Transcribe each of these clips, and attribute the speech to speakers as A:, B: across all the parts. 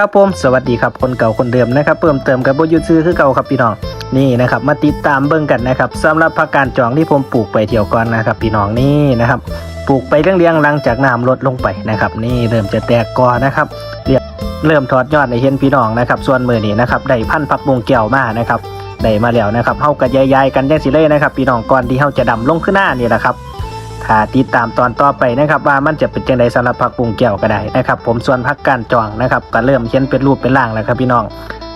A: ครับผมสวัสดีครับคนเก่าคนเดิมนะครับเพิ่มเติมกับบยุทธซื้อคือเก่าครับพี่น้องนี่นะครับมาติดตามเบิ่งกันนะครับสำหรับผักกาดจองที่ผมปลูกไปเที่ยวก่อนนะครับพี่น้องนี่นะครับปลูกไปเรียงๆหลังจากน้ำลดลงไปนะครับนี่เริ่มจะแตกกอนะครับเรียเริ่มถอดยอดในเห็นพี่น้องนะครับส่วนมือนี้นะครับได้พันผักบุงแก้วมานะครับได้มาแล้วนะครับเฮากับยายๆกันจังสิเลยนะครับพี่น้องก่อนที่เฮาจะดำลงขึ้นหน้านี่แหละครับ ถ้าติดตามตอนต่อไปนะครับว่ามันจะเป็นจังไดสำหรับผักบุงแก้วก็ได้นะครับผมส่วนผักกาดจองนะครับก็เริ่มเขียนเป็นรูปเป็นร่างแล้วครับพี่น้อง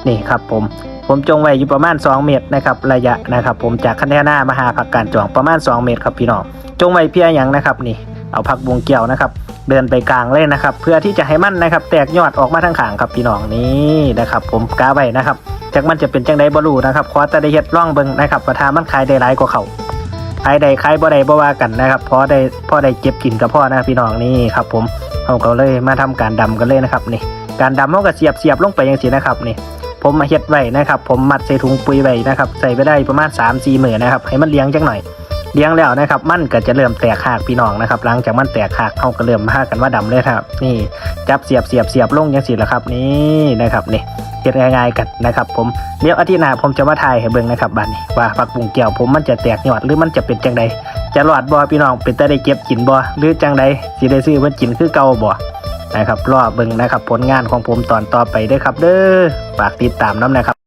A: นี่ครับผมผมจงไว้อยู่ประมาณ 2 เมตรนะครับระยะนะครับ ผมจากคันแท่หน้ามาหาผักกาดจองประมาณ 2 เมตรครับพี่น้องจงไว้เพียอย่างนะครับนี่เอาผักบุงแก้วนะครับ เดินไปกลางเลยนะครับ เพื่อที่จะให้มันนะครับ แตกยอดออกมาทางขางครับพี่น้องนี่นะครับ ผมกาไว้นะครับจากมันจะเป็นจังไดบ่รู้นะครับขอแต่ได้เฮ็ดร่องเบิ่งนะครับว่าถ้ามันขายได้หลายกว่าเขา ขายได้ขายบ่ได้บ่ว่ากันนะครับพอได้พอได้เก็บกินกับพ่อนะพี่น้องนี่ครับ ผมเขาก็เลยมาทำการดำกันเลยนะครับนี่ การดำเขาก็เสียบเสียบลงไปอย่างสีนะครับนี่ ผมมาเฮ็ดไว้นะครับ ผมมัดใส่ถุงปุ๋ยไว้นะครับใส่ไปได้ประมาณ3 4หมื่นนะครับให้มันเลี้ยงจังหน่อยเลี้ยงแล้วนะครับ มันก็จะเริ่มแตกหากพี่น้องนะครับ หลังจากมันแตกหากเขาก็เริ่มมาหากันว่าดำเลยครับ นี่จับเสียบเสียบเสียบลงอย่างสีละครับ นี่นะครับนี่ เฮ็ดง่ายๆกันนะครับผมเดี๋ยวอาทิตย์หน้าผมจะมาถ่ายให้เบิ่งนะครับบัดนี้ว่าผักบุ้งเกี่ยวผมมันจะแตกยอดหรือมันจะเป็นจังใดจะหลอดบ่พี่น้องเป็นแต่ได้เก็บกินบ่หรือจังใดสิได้ซื้อมันกินคือเก่าบ่นะครับรอเบิ่งนะครับผลงานของผมตอนต่อไปเด้อครับ เด้อฝากติดตามน้ำนะครับ